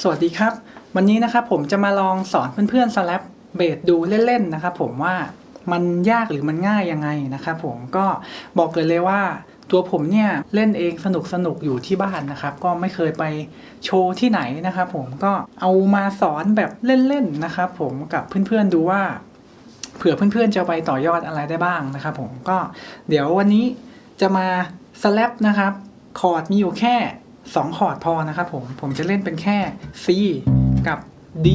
สวัสดีครับ วันนี้นะครับผมจะมาลองสอนเพื่อนๆสแลปเบสดูเล่นๆนะครับผมว่ามันยากหรือมันง่ายยังไงนะครับผมก็บอกเลยเลยว่า ตัวผมเนี่ยเล่นเองสนุกสนุกๆอยู่ที่บ้านนะครับ ก็ไม่เคยไปโชว์ที่ไหนนะครับผมก็เอามาสอนแบบเล่นๆนะครับผมกับเพื่อนๆดูว่า เผื่อเพื่อนๆจะไปต่อยอดอะไรได้บ้างนะครับผมก็เดี๋ยววันนี้จะมาสแลปนะครับคอร์ดมีอยู่แค่ 2 คอร์ดพอนะครับผม ผมจะเล่นเป็นแค่ C กับ D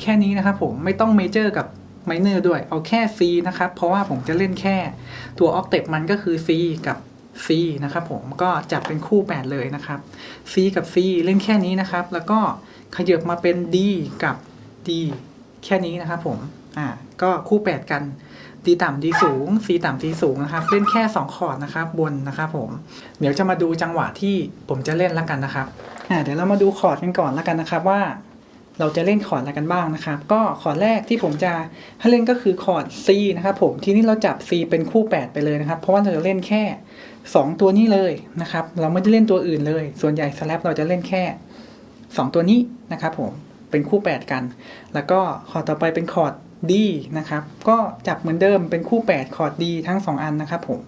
แค่นี้นะครับผมไม่ต้องเมเจอร์กับไมเนอร์ด้วย เอาแค่ C นะครับ เพราะว่าผมจะเล่นแค่ตัวออกเตปมันก็คือ C กับ C นะครับผมก็จับเป็นคู่ 8 เลยนะครับ C กับ C เล่นแค่นี้นะครับ แล้วก็ขยับมาเป็น D กับ D แค่นี้นะครับผมอ่าก็คู่ 8 กัน D ต่ำ D สูง C ต่ำ C สูงนะครับ เล่นแค่ 2 คอร์ดนะครับบนนะครับผม เดี๋ยวจะมาดูจังหวะที่ผมจะเล่นแล้วกันนะครับอ่าเดี๋ยวเรามาดูคอร์ดกันก่อนแล้วกันนะครับว่า เราจะเล่นคอร์ดอะไรกันบ้างนะครับ ก็คอร์ดแรกที่ผมจะให้เล่นก็คือคอร์ด C นะครับผมทีนี้เราจับ C เป็นคู่ 8 ไปเลยนะครับ เพราะว่าเราจะเล่นแค่ 2 ตัวนี้เลยนะครับ เราไม่ได้เล่นตัวอื่นเลย ส่วนใหญ่สแลปเราจะเล่นแค่ 2 ตัวนี้นะครับผมเป็นคู่ 8 กัน แล้วก็คอร์ดต่อไปเป็นคอร์ด D นะครับ ก็จับเหมือนเดิมเป็นคู่ 8 คอร์ด D ทั้ง 2 อันนะครับผม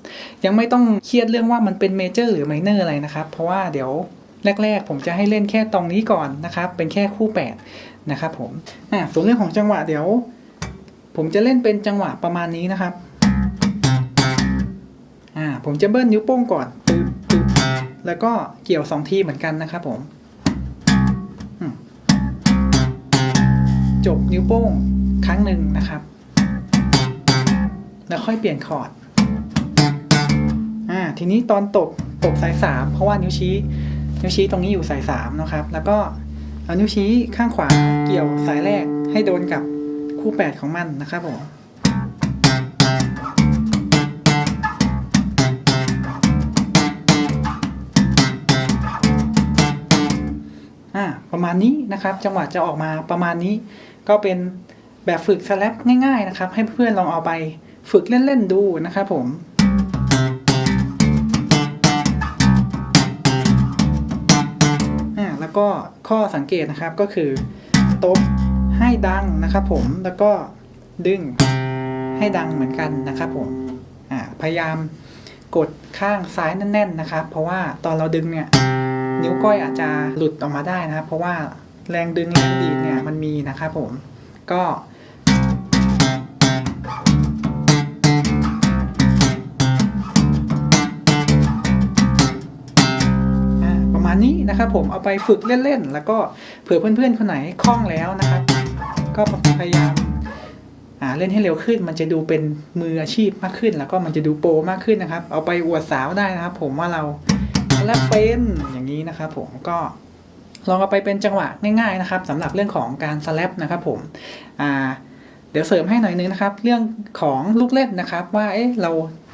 ยังไม่ต้องเครียดเรื่องว่ามันเป็นเมเจอร์หรือไมเนอร์อะไรนะครับ เพราะว่าเดี๋ยวแรก ๆ ผมจะให้เล่นแค่ตรงนี้ก่อนนะครับ เป็นแค่คู่8นะครับผมอ่าส่วนเรื่องของจังหวะเดี๋ยว ผมจะเล่นเป็นจังหวะประมาณนี้นะครับอ่าผมจะเบิ้ลนิ้วโป้งก่อนตึ๊บตึ๊บแล้วก็เกี่ยว 2 ทีเหมือนกันนะครับผมอืมจบนิ้วโป้ง ครั้งหนึ่งนะครับ แล้วค่อยเปลี่ยนคอร์ดอ่าทีนี้ตอนตบตบสายสามเพราะว่านิ้วชี้ นิ้วชี้ตรงนี้อยู่สายสามนะครับ แล้วก็เอานิ้วชี้ข้างขวาเกี่ยวสายแรกให้โดนกับคู่แปดของมันนะครับผมอ่าประมาณนี้นะครับ จังหวะจะออกมาประมาณนี้ก็เป็น แบบฝึกสแลปง่าย ๆนะครับ ให้เพื่อนลองเอาไปฝึกเล่น ๆ ดูนะครับผมอ่แล้วก็ข้อสังเกตนะครับก็คือตบให้ดังนะครับผมแล้วก็ดึงให้ดังเหมือนกันนะครับผมพยายามกดข้างซ้ายแน่น ๆ นะครับ เพราะว่าตอนเราดึงเนี่ยนิ้วก้อยอาจจะหลุดออกมาได้นะครับ เพราะว่าแรงดึงแรงดีดเนี่ยมันมีนะครับผมก็ นี้นะครับผมเอาไปฝึกเล่นๆ แล้วก็เผื่อเพื่อนๆคนไหนคล่องแล้วนะครับ ก็พยายามเล่นให้เร็วขึ้น มันจะดูเป็นมืออาชีพมากขึ้น แล้วก็มันจะดูโปรมากขึ้นนะครับ เอาไปอวดสาวได้นะครับ ผมว่าเราและเป็นอย่างนี้นะครับ ผมก็ลองเอาไปเป็นจังหวะง่ายๆนะครับสำหรับเรื่องของการสแลปนะครับผมอ่าเดี๋ยวเสริมให้หน่อยนึงนะครับ เรื่องของลูกเล่นนะครับ ว่าเอ๊ะเรา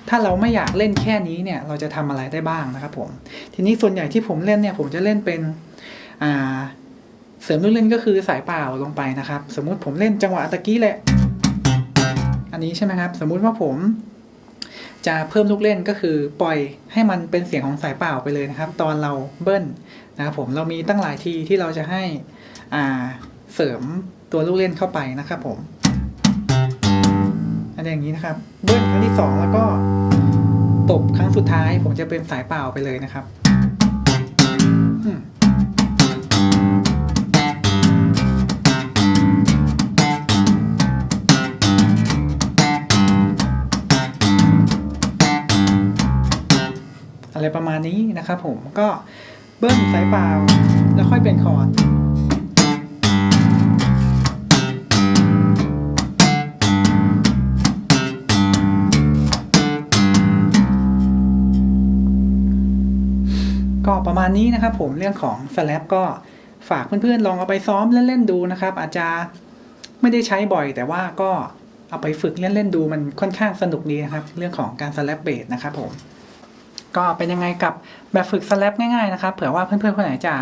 ถ้าเราไม่อยากเล่นแค่นี้เนี่ยเราจะทำอะไรได้บ้างนะครับผมทีนี้ส่วนใหญ่ที่ผมเล่นเนี่ยผมจะเล่นเป็นเสริมลูกเล่นก็คือสายเปล่าลงไปนะครับ สมมุติผมเล่นจังหวะตะกี้แหละ อันนี้ใช่ไหมครับ สมมุติว่าผมจะเพิ่มลูกเล่นก็คือปล่อยให้มันเป็นเสียงของสายเปล่าไปเลยนะครับ ตอนเราเบิ้ลนะครับผมเรามีตั้งหลายทีที่เราจะให้เสริมตัวลูกเล่นเข้าไปนะครับผม อันนี้อย่างนี้นะครับ เบิ้ลครั้งที่สองแล้วก็ตบครั้งสุดท้าย ผมจะเป็นสายเปล่าไปเลยนะครับอะไรประมาณนี้นะครับผมก็เบิ้ลสายเปล่าแล้วค่อยเป็นคอร์ด ก็ประมาณนี้นะครับผมเรื่องของ Slap ก็ฝากเพื่อนๆลองเอาไปซ้อมเล่นๆดูนะครับ อาจจะไม่ได้ใช้บ่อย แต่ว่าก็เอาไปฝึกเล่นๆดูมันค่อนข้างสนุกดีนะครับ เรื่องของการ Slap b a s นะครับผมก็เป็นยังไงกับแบบฝึก Slap ง่ายๆนะครับเผื่อว่าเพื่อนๆคนไหนจะ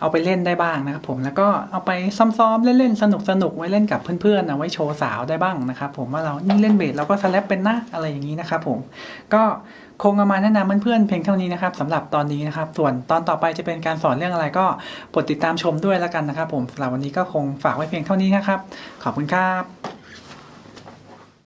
เอาไปเล่นได้บ้างนะครับผมแล้วก็เอาไปซ้อมๆเล่นๆสนุกๆไว้เล่นกับเพื่อนๆนะไว้โชว์สาวได้บ้างนะครับผมว่าเรานี่เล่นเบสเราก็สแลปเป็นนะอะไรอย่างนี้นะครับผมก็คงเอามาแนะนำเพื่อนๆเพียงเท่านี้นะครับสำหรับตอนนี้นะครับ ส่วนตอนต่อไปจะเป็นการสอนเรื่องอะไรก็โปรดติดตามชมด้วยแล้วกันนะครับ ผมสำหรับวันนี้ก็คงฝากไว้เพียงเท่านี้นะครับ ขอบคุณครับ